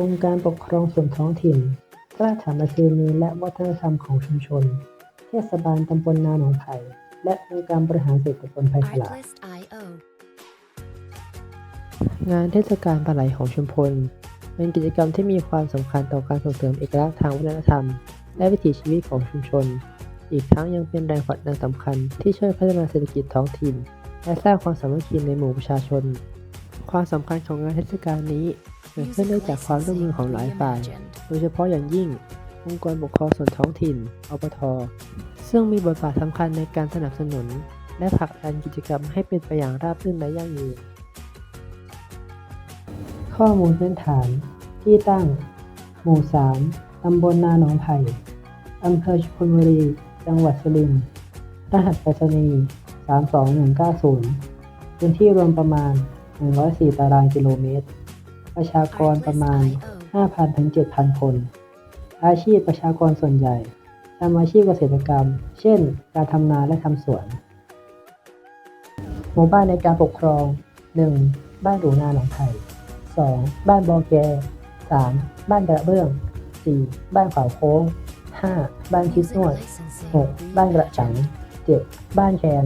องค์การปกครองส่วนท้องถิ่นรากฐานประเพณีและวัฒนธรรมของชุมชน เทศบาลตำบลนาหนองไผ่และองค์การบริหารส่วนตำบลไผ่ขลางานเทศกาลปลาไหลของชุมพล เป็นกิจกรรมที่มีความสำคัญต่อการส่งเสริมเอกลักษณ์ทางวัฒนธรรม และวิถีชีวิตของชุมชน อีกทั้งยังเป็นแรงผลักดันสำคัญที่ช่วยพัฒนาเศรษฐกิจท้องถิ่น และสร้างความสามัคคีในหมู่ประชาชน ความสำคัญของงานเทศกาลนี้ เกิดขึ้นได้จากความร่วมมือของหลายฝ่าย โดยเฉพาะอย่างยิ่ง องค์กรปกครองส่วนท้องถิ่นอปท ซึ่งมีบทบาทสำคัญในการสนับสนุน และผลักดันกิจกรรมให้เป็นไปอย่างราบรื่นและยั่งยืน ข้อมูลพื้นฐาน ที่ตั้ง หมู่ 3 ตำบลนาหนองไผ่อำเภอชุมพลบุรี จังหวัดสุรินทร์ รหัสไปรษณีย์ 32190 พื้นที่รวมประมาณ 104 ตารางกิโลเมตร ประชากรประมาณ 5,000ถึง7,000 คน อาชีพประชากรส่วนใหญ่ทำอาชีพเกษตรกรรม เช่น การทำนาและทำสวน หมู่บ้านในการปกครอง 1. บ้านหรูนาหนองไผ่ 2. บ้านบอแก 3. บ้านกระเบื้อง 4. บ้านขวาโค้ง 5. บ้านคิดนวด 6. บ้านกระจัง 7. บ้านแคน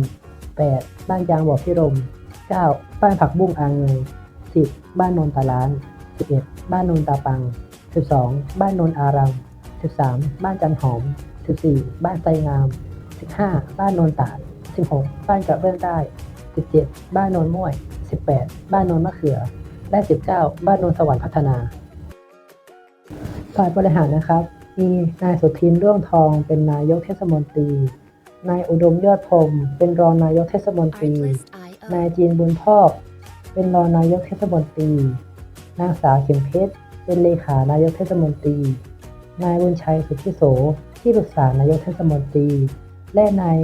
8. บ้านยางบ่อพิรม 9. บ้านผักบุ้งอางเงย 10. บ้านโนนตาล้าน 11. บ้านโนนตาปัง 12. บ้านโนนอารัง 13. บ้านจันหอม 14. บ้านไทรงาม 15. บ้านโนนตาด 16. บ้านกระเบื้องใต้ 17. บ้านโนนม่วย 18. บ้านโนนมะเขือ และ 19 บ้านโนนสวรรค์พัฒนาฝ่ายบริหารนะครับ มีนายสุทินร่วงทองเป็นนายกเทศมนตรี นายอุดมยอดพรหมเป็นรองนายกเทศมนตรี นาย Artlist.io จีนบุญพอก เป็นรองนายกเทศมนตรี นางสาวเข็มเพชร เป็นเลขานายกเทศมนตรี นายบุญชัยสุทธิโส ที่ปรึกษานายกเทศมนตรี และนาย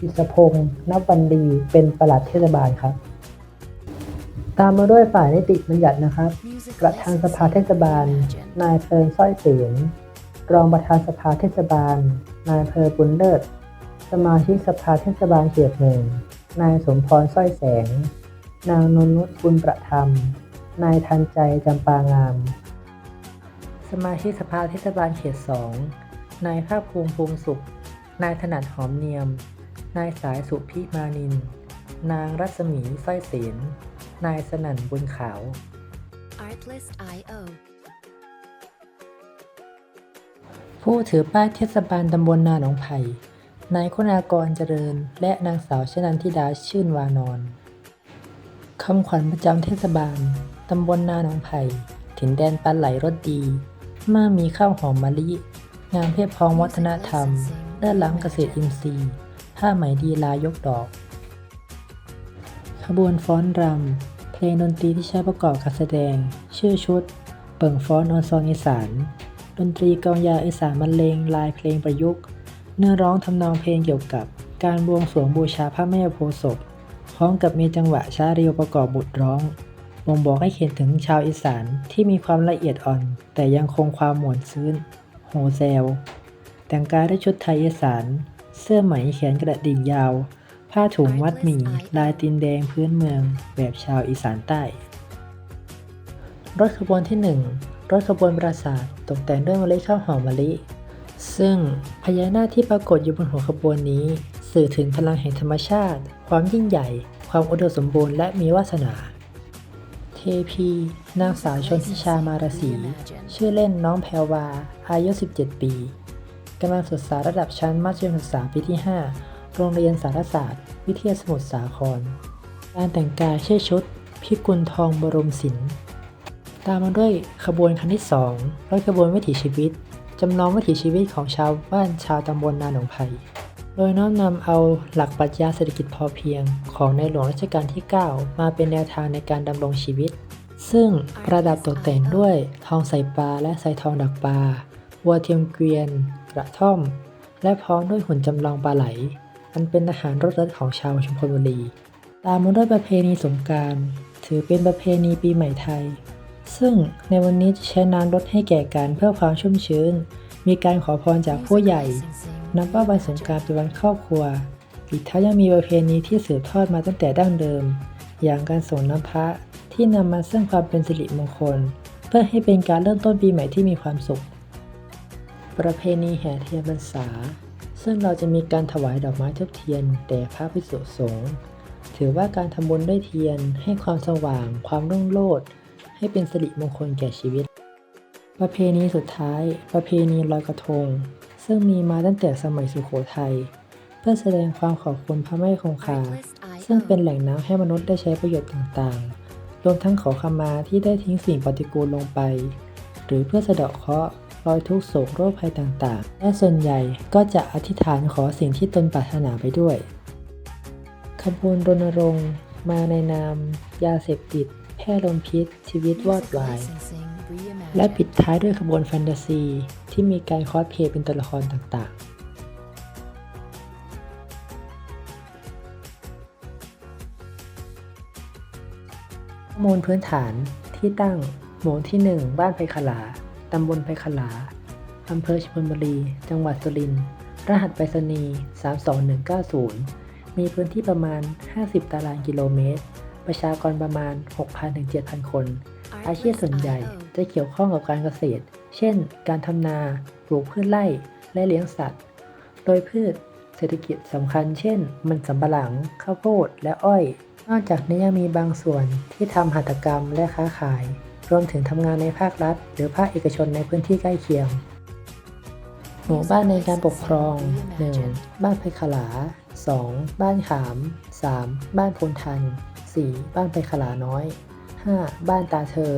อิสพงศ์นับวันดีเป็นปลัดเทศบาลครับ ตามมาด้วยฝ่ายนิติบัญญัตินะครับ ประธานสภาเทศบาล นายเพลินสร้อยเสียงรองประธานสภาเทศบาล นายเพลิบุญเลิศ สมาชิกสภาเทศบาลเขตหนึ่ง นายสมพรสร้อยแสง นางนนนุชบุญประธรรม นายทันใจจำปางาม สมาชิกสภาเทศบาลเขตสอง นายภาคภูมิภูมิสุข นายถนัดหอมเนียม นายสายสุพิมานิน นางรัศมีสร้อยเสนนายสนั่นบุญขาว Artlist.io ผู้ถือป้ายเทศบาลตำบลนาหนองไผ่ นายคุณากรเจริญ และนางสาวชนันทิดาชื่นวานอน คำขวัญประจำเทศบาล ตำบลนาหนองไผ่ถิ่นแดนปลาไหลรสดีมื่อมีข้าวหอมมะลิ งามเพียบพร้อมวัฒนธรรมเลิศล้ำเกษตรอินทรีย์ ผ้าไหมดีลายกดอก ขบวนฟ้อนรำ เพลงดนตรีที่ใช้ประกอบการแสดง ชื่อชุด เปิ่งฟ้อนออนซอนอีสาน ดนตรีกองยาอีสานบรรเลงลายเพลงประยุกต์ เนื้อร้องทำนองเพลงเกี่ยวกับ การบวงสรวงบูชาพระแม่โพธิ์ศพ พร้อมกับมีจังหวะช้าเร็วประกอบบทร้องบ่งบอกให้เห็นถึงชาวอีสานที่มีความละเอียดอ่อน แต่ยังคงความหมวนซื่นโฮแซล แต่งกายด้วยชุดไทยอีสาน เสื้อไหมแขนกระดิ่งยาว ผ้าถุงมัดหมี่ ลายตีนแดงพื้นเมือง แบบชาวอีสานใต้ รถขบวนที่ 1 รถขบวนปราสาทตกแต่งด้วยเมล็ดข้าวหอมมะลิ ซึ่งพญานาคที่ปรากฏอยู่บนหัวขบวนนี้ สื่อถึงพลังแห่งธรรมชาติ ความยิ่งใหญ่ ความอุดมสมบูรณ์และมีวาสนา เทพี นางสาวชนทิชามารสี ชื่อเล่นน้องแพรวา อายุ 17 ปีกำลังศึกษาระดับชั้นมัธยมศึกษาปีที่ 5 โรงเรียนสารศาสตร์ วิทยาสมุทรสาคร การแต่งกายใช้ชุด พิกุลทองบรมศิลป์ตามมาด้วยขบวนคันที่2รถขบวนวิถีชีวิต จำลองวิถีชีวิตของชาวบ้านชาวตำบลนาหนองไผ่ โดยน้อมนำเอาหลักปรัชญาเศรษฐกิจพอเพียง ของในหลวงรัชกาลที่ 9 มาเป็นแนวทางในการดำรงชีวิต ซึ่งประดับตกแต่งด้วยทองใส่ปลาและใส่ทองดักปลาวัวเทียมเกวียน กระท่อม และพร้อมด้วยหุ่นจำลองปลาไหล อันเป็นอาหารรสเลิศของชาวชุมพลบุรี ตามมาด้วยประเพณีสงกราร ถือเป็นประเพณีปีใหม่ไทย ซึ่งในวันนี้จะใช้น้ำลดให้แก่กันเพื่อความชุ่มชื้น มีการขอพรจากผู้ใหญ่ นับว่าวันสงกรารเป็นวันครอบครัว อีกทั้งยังมีประเพณีที่สืบทอดมาตั้งแต่ดั้งเดิม อย่างการส่งน้ำพระที่นำมาซึ่งความเป็นสิริมงคล เพื่อให้เป็นการเริ่มต้นปีใหม่ที่มีความสุข ประเพณีแห่เทียนพรรษา ซึ่งเราจะมีการถวายดอกไม้ทุบเทียนแด่พระภิกษุสงฆ์ถือว่าการทำบุญด้วยเทียนให้ความสว่าง ความรุ่งโรจน์ให้เป็นสิริมงคลแก่ชีวิต ประเพณีสุดท้าย ประเพณีลอยกระทง ซึ่งมีมาตั้งแต่สมัยสุโขทัยเพื่อแสดงความขอบคุณพระแม่คงคา ซึ่งเป็นแหล่งน้ำให้มนุษย์ได้ใช้ประโยชน์ต่างๆ รวมทั้งขอขมาที่ได้ทิ้งสิ่งปฏิกูลลงไป หรือเพื่อสะเดาะเคราะห์รอยทุกโศกโรคภัยต่างๆ และส่วนใหญ่ก็จะอธิษฐานขอสิ่งที่ตนปรารถนาไปด้วยขบวนรณรงค์ มาในนาม ยาเสพติด แพร่ลมพิษ ชีวิตวอดวาย และปิดท้ายด้วยขบวนแฟนตาซี ที่มีการคอสเพลย์เป็นตัวละครต่างๆข้อมูลพื้นฐานที่ตั้งหมู่ที่ 1 บ้านไผ่ขลา ตำบลไผ่ขลา อำเภอชลบุรี จังหวัดสุรินทร์รหัสไปรษณีย์ 32190 มีพื้นที่ประมาณ 50 ตารางกิโลเมตร ประชากรประมาณ 6,000-7,000 คน อาชีพส่วนใหญ่ จะเกี่ยวข้องกับการเกษตร เช่น การทำนา ปลูกพืชไร่ และเลี้ยงสัตว์ โดยพืชเศรษฐกิจสำคัญ เช่น มันสำปะหลัง ข้าวโพด และอ้อย นอกจากนี้ยังมีบางส่วนที่ทำหัตถกรรมและค้าขาย รวมถึงทำงานในภาครัฐ หรือภาคเอกชนในพื้นที่ใกล้เคียง หมู่บ้านในการปกครอง 1. บ้านไผ่ขลา 2. บ้านขาม 3. บ้านพลทัน 4. บ้านไผ่ขลาน้อย 5. บ้านตาเธอ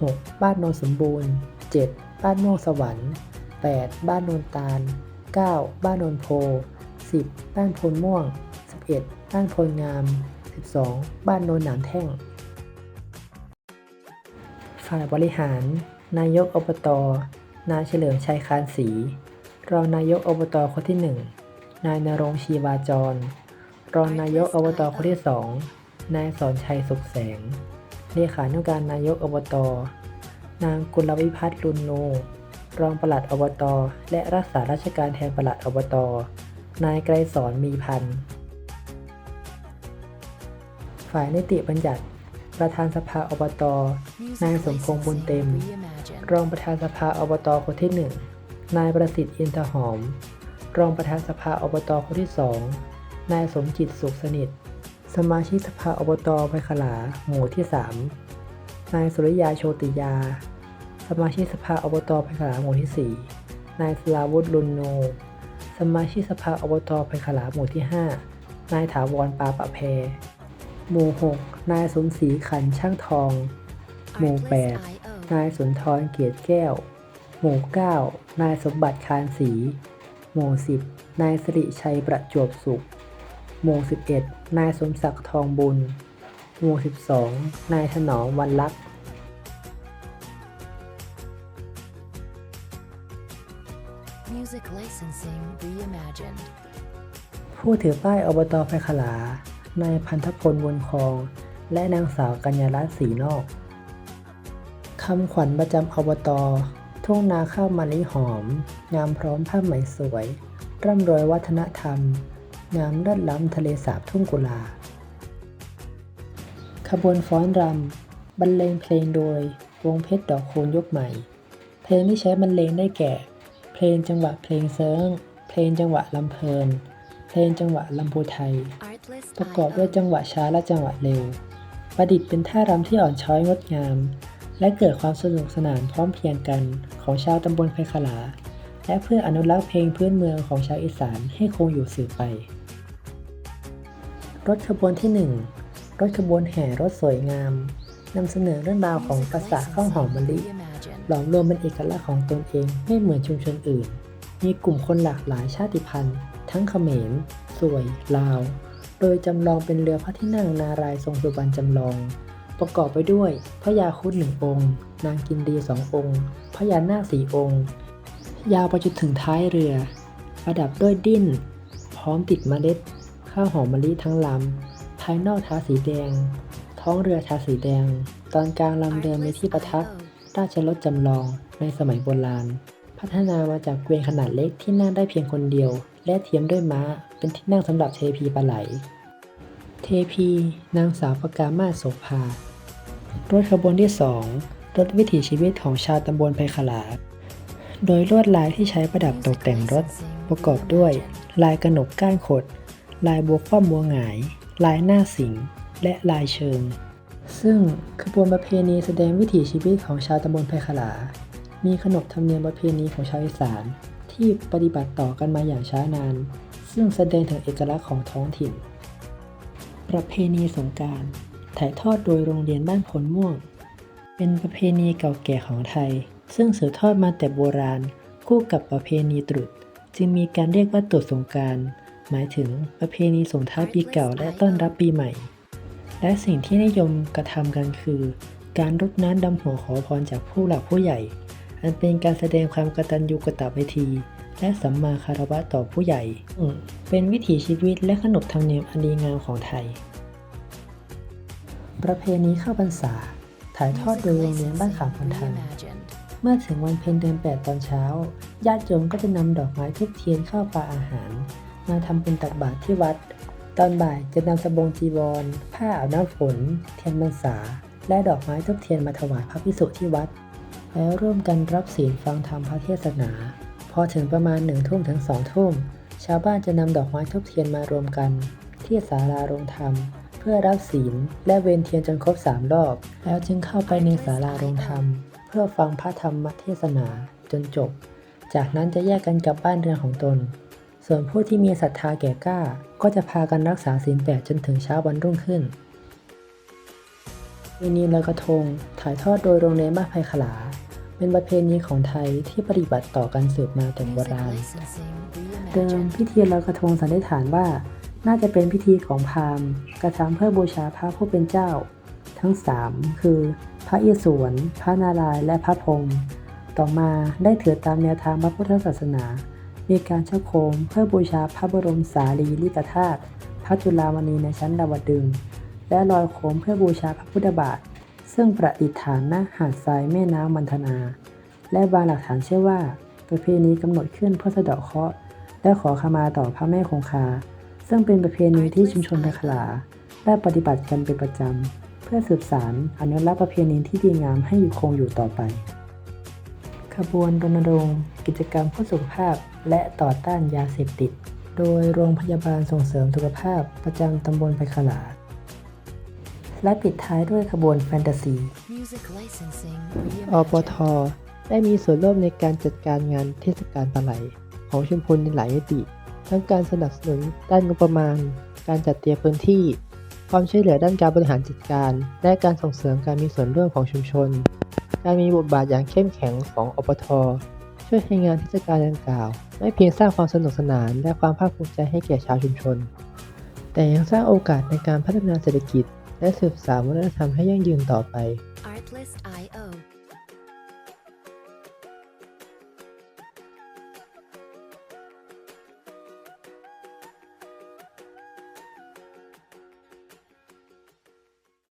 6. บ้านโนนสมบูรณ์ 7. บ้านม่วงสวรรค์ 8. บ้านโนนตาล 9. บ้านโนนโพ 10. บ้านโพลม่วง 11. บ้านโพลงาม 12. บ้านโนนหนามแท่ง ฝ่ายบริหาร นายกอบต นายเฉลิมชัยคานศรี รองนายกอบตคนที่ 1 นายนรงชีวาจร รองนายกอบตคนที่ 2 นายสอนชัยสุขแสง เลขานุการนายกอบต นางกุลวิพัฒน์ลุนโนรองปลัดอบต และรักษาราชการแทนปลัดอบต นายไกรสอนมีพันธ์ฝ่ายนิติบัญญัติ ประธานสภาอบต นายสมพงษ์บุญเต็ม รองประธานสภาอบตคนที่ 1 นายประสิทธิ์อินทหอม รองประธานสภาอบตคนที่ 2 นายสมจิตสุขสนิท สมาชิกสภาอบตไพขลา หมู่ที่ 3 นายสุริยาโชติยา สมาชิกสภาอบตไพขลาหมู่ที่ 4 นายสลาวุฒิลุนโน สมาชิกสภาอบตไพขลาหมู่ที่ 5 นายถาวรปาปะแพหมู่ 6 นายสมศรีขันช่างทอง หมู่ 8 นายสุนทรเกียรติแก้ว หมู่ 9 นายสมบัติคานศรีหมู่ 10 นายสิริชัยประจวบสุข หมู่ 11 นายสมศักดิ์ทองบุญ หมู่ 12 นายถนอมวันลักษณ์ Music licensing reimagined. ผู้ถือป้ายอบตไพขลา นายพันธพลวนคอง และนางสาวกัญญารัตน์ศรีนอกคำขวัญประจำอบต ทุ่งนาข้าวมันลิหอม งามพร้อมผ้าไหมสวย ร่ำรวยวัฒนธรรม งามเลิศล้ำทะเลสาบทุ่งกุลา ขบวนฟ้อนรำบรรเลงเพลงโดยวงเพชรดอกคูณยกใหม่ เพลงที่ใช้บรรเลงได้แก่ เพลงจังหวะเพลงเซิงเพลงจังหวะลำเพลิน เพลงจังหวะลำพูไทย Artlist ประกอบด้วย IO. จังหวะช้าและจังหวะเร็ว ประดิษฐ์เป็นท่ารำที่อ่อนช้อยงดงาม และเกิดความสนุกสนานพร้อมเพรียงกันของชาวตำบลไพขลาและเพื่ออนุรักษ์เพลงพื้นเมืองของชาวอีสานให้คงอยู่สืบไป รถขบวนที่ 1 รถขบวนแห่รถสวยงามนำเสนอเรื่องราวของภาษาข้าวหอมมะลิหลอมรวมเป็นเอกลักษณ์ของตนเองไม่เหมือนชุมชนอื่น มีกลุ่มคนหลากหลายชาติพันธุ์ ทั้งเขมร สวย ลาว โดยจำลองเป็นเรือพระที่นั่งนารายทรงสุบรรณจำลอง ประกอบไปด้วยพระยาครุฑหนึ่งองค์ นางกินดีสององค์ พระยานาคสี่องค์ ยาวไปจนถึงท้ายเรือ ประดับด้วยดิ้น พร้อมติดมเมล็ด ข้าวหอมมะลิทั้งลำ ภายนอกทาสีแดง ท้องเรือทาสีแดง ตอนกลางลำเรือมีที่ประทับราชรถจำลองในสมัยโบราณ พัฒนามาจากเกวียนขนาดเล็กที่นั่งได้เพียงคนเดียว และเทียมด้วยม้า เป็นที่นั่งสำหรับเทพีปลาไหล เทพี นางสาวปกามาโสภารถขบวนที่สองรถวิถีชีวิตของชาวตำบลไพขลา โดยลวดลายที่ใช้ประดับตกแต่งรถประกอบด้วย ลายกระหนกก้านขด ลายบัวคว่ำบัวหงาย ลายหน้าสิง และลายเชิง ซึ่งขบวนประเพณีแสดงวิถีชีวิตของชาวตำบลไพขลา มีขนบธรรมเนียมประเพณีของชาวอีสาน ที่ปฏิบัติต่อกันมาอย่างช้านาน ซึ่งแสดงถึงเอกลักษณ์ของท้องถิ่น ประเพณีสงการถ่ายทอดโดยโรงเรียนบ้านผลม่วง เป็นประเพณีเก่าแก่ของไทย ซึ่งสืบทอดมาแต่โบราณ คู่กับประเพณีตรุษ จึงมีการเรียกว่าตรุษสงการ หมายถึงประเพณีส่งท้ายปีเก่าและต้อนรับปีใหม่ และสิ่งที่นิยมกระทำกันคือ การรดน้ำดำหัวขอพรจากผู้หลักผู้ใหญ่ อันเป็นการแสดงความกตัญญูกตเวที และสัมมาคารวะต่อผู้ใหญ่ เป็นวิถีชีวิตและขนบธรรมเนียมอันดีงามของไทย ประเพณีเข้าพรรษา ถ่ายทอดโดยโรงเรียนบ้านขามพันทันเมื่อถึงวันเพ็ญเดือน8ตอนเช้า ญาติโยมก็จะนำดอกไม้ทุบเทียนเข้าปลาอาหาร มาทำเป็นตักบาตรที่วัด ตอนบ่ายจะนำสบงจีวร ผ้าอาบน้ำฝน เทียนพรรษา และดอกไม้ทุบเทียนมาถวายพระภิกษุที่วัด แล้วร่วมกันรับศีลฟังธรรมพระเทศนา พอถึงประมาณหนึ่งทุ่มถึงสองทุ่ม ชาวบ้านจะนำดอกไม้ทุบเทียนมารวมกัน ที่ศาลาโรงธรรม เพื่อรับศีลและเวียนเทียนจนครบสามรอบ แล้วจึงเข้าไปในศาลาโรงธรรม เพื่อฟังพระธรรมเทศนาจนจบ จากนั้นจะแยกกันกลับบ้านเรือนของตน ส่วนผู้ที่มีศรัทธาแก่กล้า ก็จะพากันรักษาศีลแปดจนถึงเช้าวันรุ่งขึ้นประเพณีลอยกระทงถ่ายทอดโดยโรงเรียนบ้านไผ่ขลา เป็นประเพณีของไทยที่ปฏิบัติต่อกันสืบมาแต่โบราณ เดิมพิธีลอยกระทงสันนิษฐานว่า น่าจะเป็นพิธีของพราหมณ์กระทำเพื่อบูชาพระผู้เป็นเจ้า ทั้งสามคือ พระอิศวร พระนารายณ์และพระพรหมต่อมาได้ถือตามแนวทางพระพุทธศาสนา มีการเช่าโคมเพื่อบูชาพระบรมสารีริกธาตุพระจุลามณีในชั้นดาวดึง และลอยโคมเพื่อบูชาพระพุทธบาท ซึ่งประดิษฐานณหาดทรายแม่น้ำมันทนา และบางหลักฐานเชื่อว่า ประเพณีกำหนดขึ้นเพื่อสะเดาะเคราะห์และขอขมาต่อพระแม่คงคา ซึ่งเป็นประเพณีที่ชุมชนตะขลาได้ปฏิบัติกันเป็นประจำ เพื่อสืบสารอนุรักษ์ประเพณีที่ดีงามให้อยู่คงอยู่ต่อไป ขบวนรณรงค์ กิจกรรมเพื่อสุขภาพ และต่อต้านยาเสพติด โดยโรงพยาบาลส่งเสริมสุขภาพประจำตำบลไปขลา และปิดท้ายด้วยขบวนแฟนตาซี Music licensing อป reimagined. ทได้มีส่วนร่วมในการจัดการงานเทศกาลปลาไหล ของชุมพลในหลายมิติ ทั้งการสนับสนุนด้านงบประมาณ การจัดเตรียมพื้นที่ ความช่วยเหลือด้านการบริหารจัดการ และการส่งเสริมการมีส่วนร่วมของชุมชน การมีบทบาทอย่างเข้มแข็งของอปท ช่วยให้งานเทศกาลดังกล่าว ไม่เพียงสร้างความสนุกสนานและความภาคภูมิใจให้แก่ชาวชุมชน แต่ยังสร้างโอกาสในการพัฒนาเศรษฐกิจ และสืบสานวัฒนธรรมให้ยั่งยืนต่อไป Artlist.io